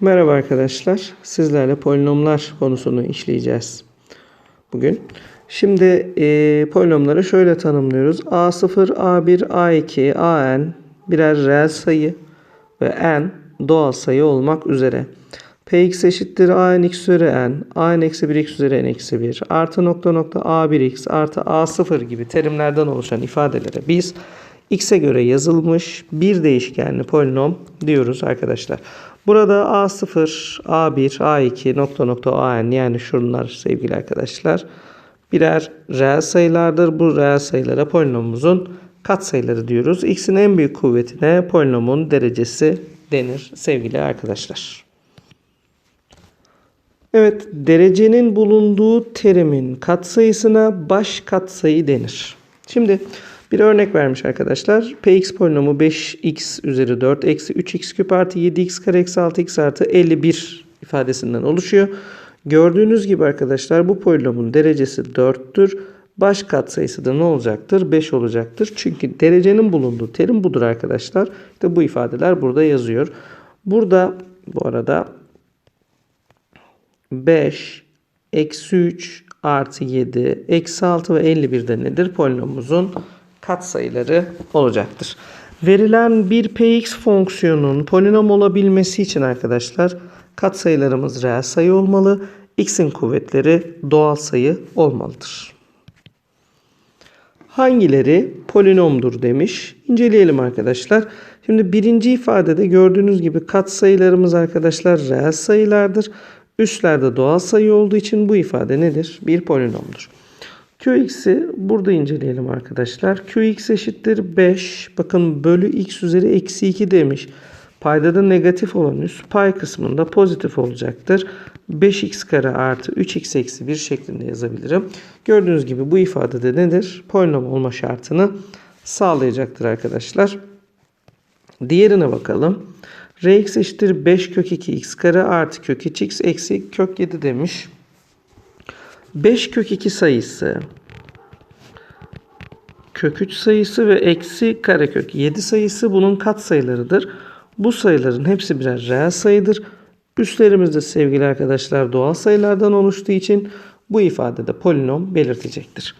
Merhaba arkadaşlar. Sizlerle polinomlar konusunu işleyeceğiz bugün. Şimdi e, polinomları şöyle tanımlıyoruz. A0, A1, A2, AN birer reel sayı ve n doğal sayı olmak üzere. Px eşittir a n x üzeri n, a n eksi 1 x üzeri n eksi 1 artı nokta nokta a1x artı a0 gibi terimlerden oluşan ifadelere biz x'e göre yazılmış bir değişkenli polinom diyoruz arkadaşlar. Burada a0, a1, a2 nokta nokta an yani şunlar sevgili arkadaşlar birer reel sayılardır. Bu reel sayılara polinomumuzun katsayıları diyoruz. X'in en büyük kuvvetine polinomun derecesi denir sevgili arkadaşlar. Evet, derecenin bulunduğu terimin katsayısına baş katsayı denir. Şimdi bir örnek vermiş arkadaşlar. Px polinomu 5x üzeri 4 eksi 3x küp artı 7x kare eksi 6x artı 51 ifadesinden oluşuyor. Gördüğünüz gibi arkadaşlar bu polinomun derecesi 4'tür. Baş katsayısı da ne olacaktır? 5 olacaktır. Çünkü derecenin bulunduğu terim budur arkadaşlar. İşte bu ifadeler burada yazıyor. Burada bu arada 5, eksi 3 artı 7, eksi 6 ve 51 de nedir? Polinomumuzun katsayıları olacaktır. Verilen bir px fonksiyonun polinom olabilmesi için arkadaşlar katsayılarımız reel sayı olmalı. x'in kuvvetleri doğal sayı olmalıdır. Hangileri polinomdur demiş. İnceleyelim arkadaşlar. Şimdi birinci ifadede gördüğünüz gibi katsayılarımız arkadaşlar reel sayılardır. Üstlerde doğal sayı olduğu için bu ifade nedir? Bir polinomdur. Qx'i burada inceleyelim arkadaşlar. Qx eşittir 5. Bakın bölü x üzeri eksi 2 demiş. Paydada negatif olan üst pay kısmında pozitif olacaktır. 5x kare artı 3x eksi 1 şeklinde yazabilirim. Gördüğünüz gibi bu ifadede nedir? Polinom olma şartını sağlayacaktır arkadaşlar. Diğerine bakalım. Rx eşittir 5 kök 2 x kare artı kök 3 x eksi kök 7 demiş. 5 kök 2 sayısı kök 3 sayısı ve eksi karekök 7 sayısı bunun katsayılarıdır. Bu sayıların hepsi birer reel sayıdır. Üstlerimizde sevgili arkadaşlar doğal sayılardan oluştuğu için bu ifadede polinom belirtecektir.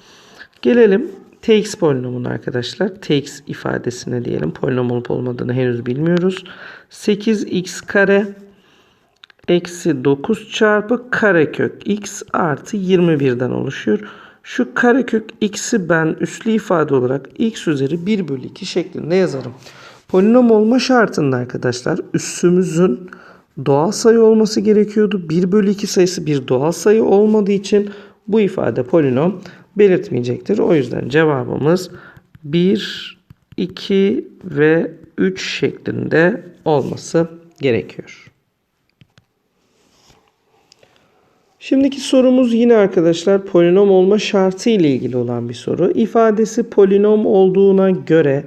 Gelelim tx polinomuna arkadaşlar. tx ifadesine diyelim. Polinom olup olmadığını henüz bilmiyoruz. 8x kare eksi 9 çarpı karekök x artı 21'den oluşuyor. Şu karekök x'i ben üslü ifade olarak x üzeri 1 bölü 2 şeklinde yazarım. Polinom olma şartında arkadaşlar üssümüzün doğal sayı olması gerekiyordu. 1 bölü 2 sayısı bir doğal sayı olmadığı için bu ifade polinom belirtmeyecektir. O yüzden cevabımız 1, 2 ve 3 şeklinde olması gerekiyor. Şimdiki sorumuz yine arkadaşlar polinom olma şartı ile ilgili olan bir soru. İfadesi polinom olduğuna göre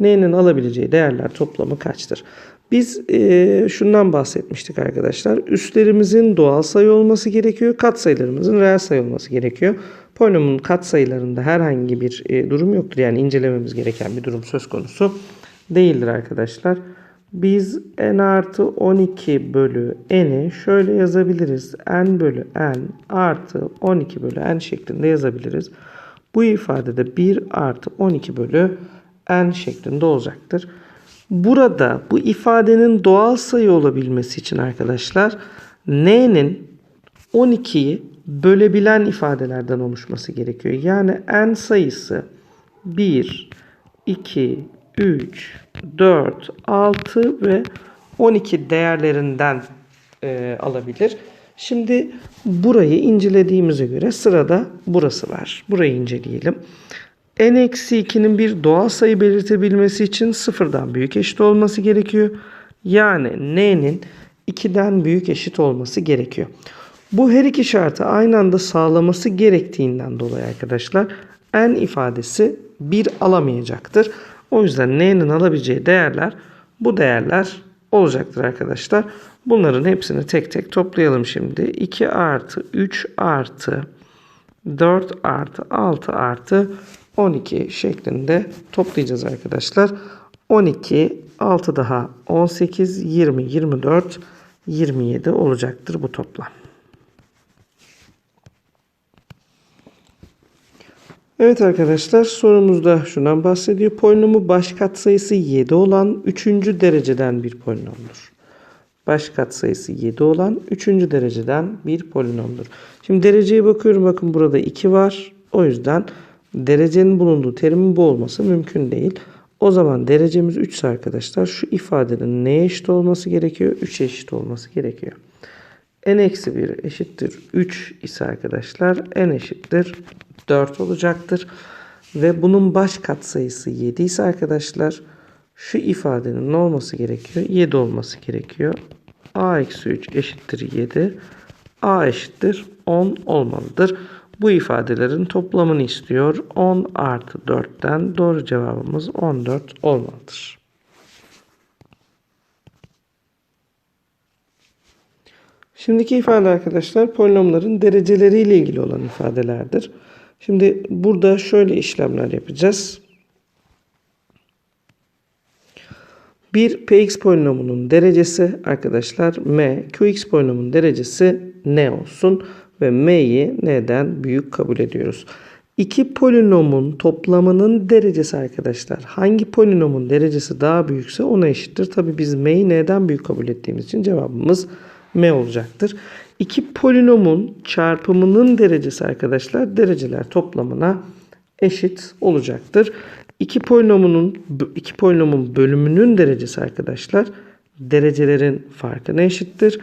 n'nin alabileceği değerler toplamı kaçtır? Biz e, şundan bahsetmiştik arkadaşlar. Üstlerimizin doğal sayı olması gerekiyor. Katsayılarımızın reel sayı olması gerekiyor. Polinomun katsayılarında herhangi bir e, durum yoktur. Yani incelememiz gereken bir durum söz konusu değildir arkadaşlar. Biz n artı 12 bölü n'i şöyle yazabiliriz. n bölü n artı 12 bölü n şeklinde yazabiliriz. Bu ifadede 1 artı 12 bölü n şeklinde olacaktır. Burada bu ifadenin doğal sayı olabilmesi için arkadaşlar n'nin 12'yi bölebilen ifadelerden oluşması gerekiyor. Yani n sayısı 1, 2, 3, 4, 6 ve 12 değerlerinden e, alabilir. Şimdi burayı incelediğimize göre sırada burası var. Burayı inceleyelim. n-2'nin bir doğal sayı belirtebilmesi için sıfırdan büyük eşit olması gerekiyor. Yani n'nin 2'den büyük eşit olması gerekiyor. Bu her iki şartı aynı anda sağlaması gerektiğinden dolayı arkadaşlar n ifadesi 1 alamayacaktır. O yüzden n'nin alabileceği değerler bu değerler olacaktır arkadaşlar. Bunların hepsini tek tek toplayalım şimdi. 2 artı 3 artı 4 artı 6 artı 12 şeklinde toplayacağız arkadaşlar. 12, 6 daha 18, 20, 24 27 olacaktır bu toplam. Evet arkadaşlar sorumuzda şundan bahsediyor. Polinomu baş katsayısı 7 olan 3. dereceden bir polinomdur. Baş katsayısı 7 olan 3. dereceden bir polinomdur. Şimdi dereceye bakıyorum. Bakın burada 2 var. O yüzden derecenin bulunduğu terimin bu olması mümkün değil. O zaman derecemiz 3 ise arkadaşlar şu ifadenin neye eşit olması gerekiyor? 3'e eşit olması gerekiyor. n-1 eşittir 3 ise arkadaşlar n eşittir 4 olacaktır. Ve bunun baş katsayısı 7 ise arkadaşlar şu ifadenin ne olması gerekiyor? 7 olması gerekiyor. a eksi 3 eşittir 7. a eşittir 10 olmalıdır. Bu ifadelerin toplamını istiyor. 10 artı 4'ten doğru cevabımız 14 olmalıdır. Şimdiki ifade arkadaşlar polinomların dereceleriyle ilgili olan ifadelerdir. Şimdi burada şöyle işlemler yapacağız. Bir px polinomunun derecesi arkadaşlar m, qx polinomunun derecesi n olsun ve m'yi n'den büyük kabul ediyoruz. İki polinomun toplamının derecesi arkadaşlar hangi polinomun derecesi daha büyükse ona eşittir. Tabi biz m'yi n'den büyük kabul ettiğimiz için cevabımız m olacaktır. İki polinomun çarpımının derecesi arkadaşlar dereceler toplamına eşit olacaktır. İki polinomunun iki polinomun bölümünün derecesi arkadaşlar derecelerin farkına eşittir.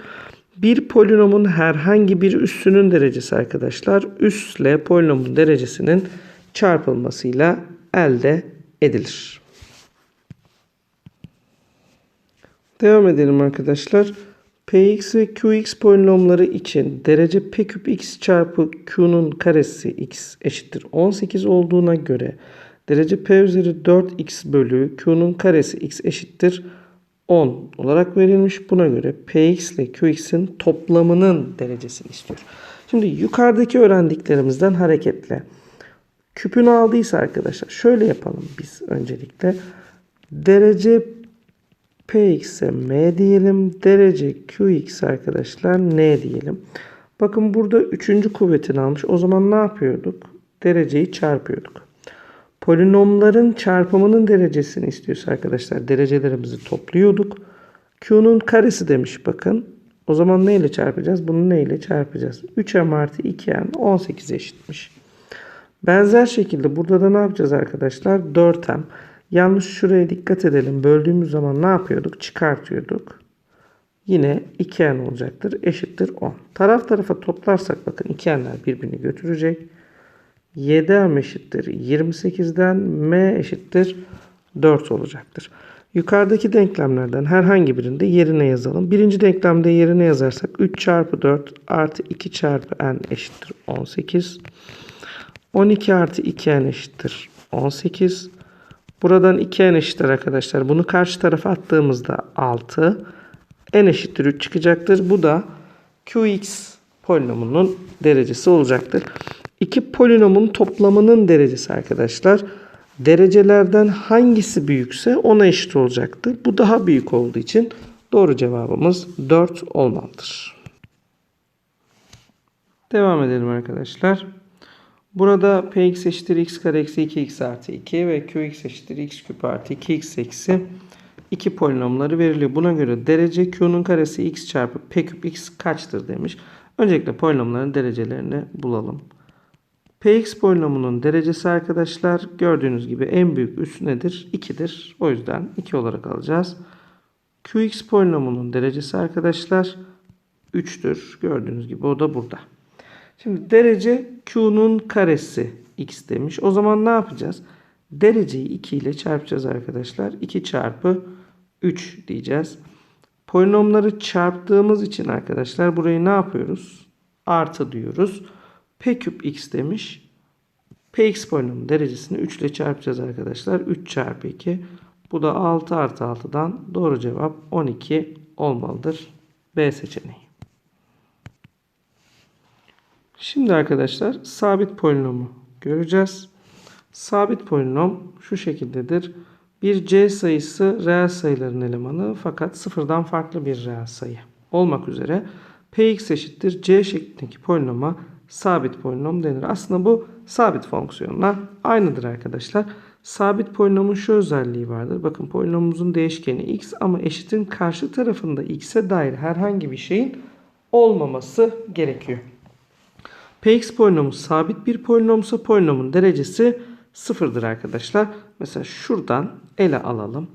Bir polinomun herhangi bir üssünün derecesi arkadaşlar üsle polinomun derecesinin çarpılmasıyla elde edilir. Devam edelim arkadaşlar. Px ve Qx polinomları için derece P küp x çarpı Q'nun karesi x eşittir 18 olduğuna göre derece P üzeri 4x bölü Q'nun karesi x eşittir 10 olarak verilmiş. Buna göre Px ile Qx'in toplamının derecesini istiyor. Şimdi yukarıdaki öğrendiklerimizden hareketle küpünü aldıysa arkadaşlar şöyle yapalım biz öncelikle. Derece Px'e M diyelim. Derece Qx arkadaşlar N diyelim. Bakın burada üçüncü kuvvetini almış. O zaman ne yapıyorduk? Dereceyi çarpıyorduk. Polinomların çarpımının derecesini istiyorsa arkadaşlar derecelerimizi topluyorduk. Q'nun karesi demiş bakın. O zaman ne ile çarpacağız? Bunu ne ile çarpacağız? 3m artı 2n 18 eşitmiş. Benzer şekilde burada da ne yapacağız arkadaşlar? 4m. Yalnız şuraya dikkat edelim. Böldüğümüz zaman ne yapıyorduk? Çıkartıyorduk. Yine 2n olacaktır. Eşittir 10. Taraf tarafa toplarsak bakın 2n'ler birbirini götürecek. 7m eşittir 28'den m eşittir 4 olacaktır. Yukarıdaki denklemlerden herhangi birinde yerine yazalım. Birinci denklemde yerine yazarsak 3 çarpı 4 artı 2 çarpı n eşittir 18. 12 artı 2n eşittir 18. Buradan 2n eşittir arkadaşlar. Bunu karşı tarafa attığımızda 6. n eşittir 3 çıkacaktır. Bu da qx polinomunun derecesi olacaktır. İki polinomun toplamının derecesi arkadaşlar. Derecelerden hangisi büyükse ona eşit olacaktır. Bu daha büyük olduğu için doğru cevabımız 4 olmalıdır. Devam edelim arkadaşlar. Burada px eşittir x kare eksi 2x artı 2 ve qx eşittir x küp artı 2x eksi 2 polinomları veriliyor. Buna göre derece q'nun karesi x çarpı p küp x kaçtır demiş. Öncelikle polinomların derecelerini bulalım. Px polinomunun derecesi arkadaşlar gördüğünüz gibi en büyük üs nedir? 2'dir. O yüzden 2 olarak alacağız. Qx polinomunun derecesi arkadaşlar 3'tür. Gördüğünüz gibi o da burada. Şimdi derece Q'nun karesi x demiş. O zaman ne yapacağız? Dereceyi 2 ile çarpacağız arkadaşlar. 2 çarpı 3 diyeceğiz. Polinomları çarptığımız için arkadaşlar burayı ne yapıyoruz? Artı diyoruz. P küp x demiş. Px polinomun derecesini 3 ile çarpacağız arkadaşlar. 3 çarpı 2. Bu da 6 artı 6'dan doğru cevap 12 olmalıdır. B seçeneği. Şimdi arkadaşlar sabit polinomu göreceğiz. Sabit polinom şu şekildedir. Bir c sayısı reel sayıların elemanı fakat sıfırdan farklı bir reel sayı. olmak üzere px eşittir c şeklindeki polinoma sabit polinom denir. Aslında bu sabit fonksiyonlar aynıdır arkadaşlar. Sabit polinomun şu özelliği vardır. Bakın polinomumuzun değişkeni x ama eşitin karşı tarafında x'e dair herhangi bir şeyin olmaması gerekiyor. Px polinomu sabit bir polinomsa polinomun derecesi sıfırdır arkadaşlar. Mesela şuradan ele alalım.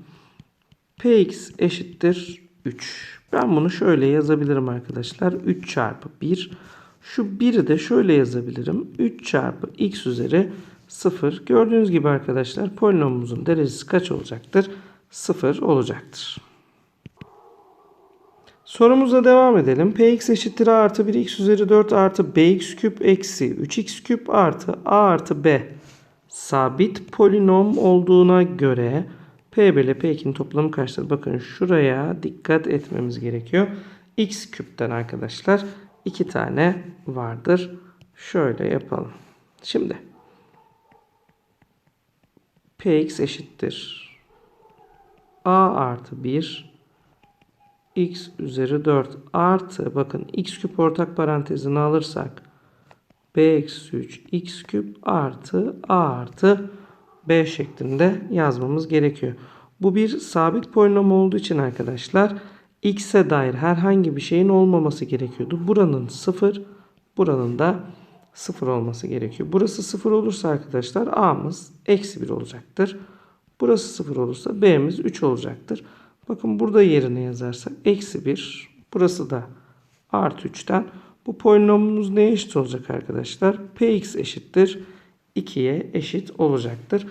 Px eşittir 3. Ben bunu şöyle yazabilirim arkadaşlar. 3 çarpı 1. Şu 1'i de şöyle yazabilirim. 3 çarpı x üzeri 0. Gördüğünüz gibi arkadaşlar polinomumuzun derecesi kaç olacaktır? 0 olacaktır. Sorumuza devam edelim. Px eşittir a artı 1 x üzeri 4 artı bx küp eksi 3x küp artı a artı b sabit polinom olduğuna göre p1 ile p2'nin toplamı kaçtır? Bakın şuraya dikkat etmemiz gerekiyor. x küpten arkadaşlar 2 tane vardır. Şöyle yapalım. Şimdi px eşittir a artı 1 x üzeri 4 artı bakın x küp ortak parantezini alırsak b eksi 3 x küp artı a artı b şeklinde yazmamız gerekiyor. Bu bir sabit polinom olduğu için arkadaşlar x'e dair herhangi bir şeyin olmaması gerekiyordu. Buranın 0, buranın da 0 olması gerekiyor. Burası 0 olursa arkadaşlar a'mız eksi 1 olacaktır. Burası 0 olursa b'miz 3 olacaktır. Bakın burada yerine yazarsak eksi 1. Burası da artı 3'ten. Bu polinomumuz neye eşit olacak arkadaşlar? Px eşittir 2'ye eşit olacaktır.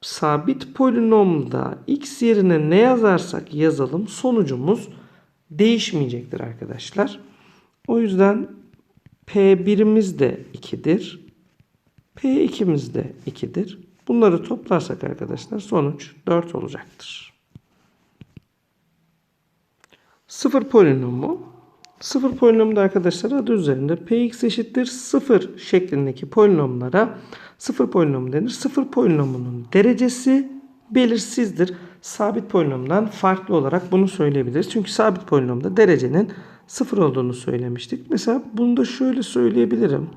Sabit polinomda x yerine ne yazarsak yazalım sonucumuz değişmeyecektir arkadaşlar. O yüzden P1'imiz de 2'dir. P2'miz de 2'dir. Bunları toplarsak arkadaşlar sonuç 4 olacaktır. Sıfır polinomu. Sıfır polinomu da arkadaşlar adı üzerinde px eşittir 0 şeklindeki polinomlara sıfır polinom denir. Sıfır polinomunun derecesi belirsizdir. Sabit polinomdan farklı olarak bunu söyleyebiliriz. Çünkü sabit polinomda derecenin sıfır olduğunu söylemiştik. Mesela bunu da şöyle söyleyebilirim.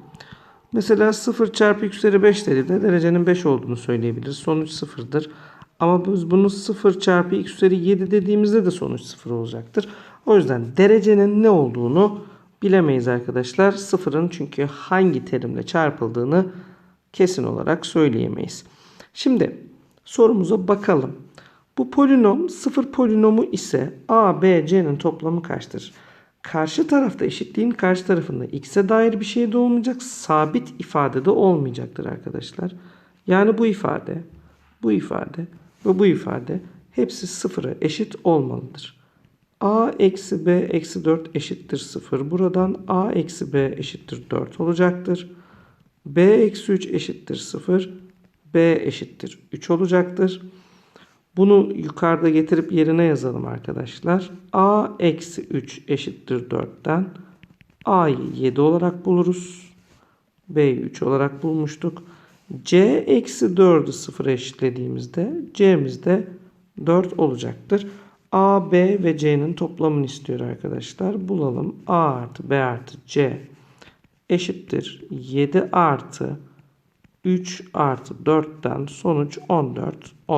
Mesela 0 çarpı x üzeri 5 dediğimde derecenin 5 olduğunu söyleyebiliriz. Sonuç sıfırdır. Ama biz bunu 0 çarpı x üzeri 7 dediğimizde de sonuç 0 olacaktır. O yüzden derecenin ne olduğunu bilemeyiz arkadaşlar. Sıfırın çünkü hangi terimle çarpıldığını kesin olarak söyleyemeyiz. Şimdi sorumuza bakalım. Bu polinom sıfır polinomu ise a, b, c'nin toplamı kaçtır? Karşı tarafta eşitliğin karşı tarafında x'e dair bir şey de olmayacak. Sabit ifade de olmayacaktır arkadaşlar. Yani bu ifade, bu ifade ve bu ifade hepsi sıfıra eşit olmalıdır. a eksi b eksi 4 eşittir 0. Buradan a eksi b eşittir 4 olacaktır. b eksi 3 eşittir 0. b eşittir 3 olacaktır. Bunu yukarıda getirip yerine yazalım arkadaşlar. a eksi 3 eşittir 4'ten a'yı 7 olarak buluruz. b'yi 3 olarak bulmuştuk. C eksi 4'ü 0'a eşitlediğimizde c'miz de 4 olacaktır. a, b ve c'nin toplamını istiyor arkadaşlar. Bulalım. a artı b artı c eşittir 7 artı 3 artı 4'ten sonuç 14.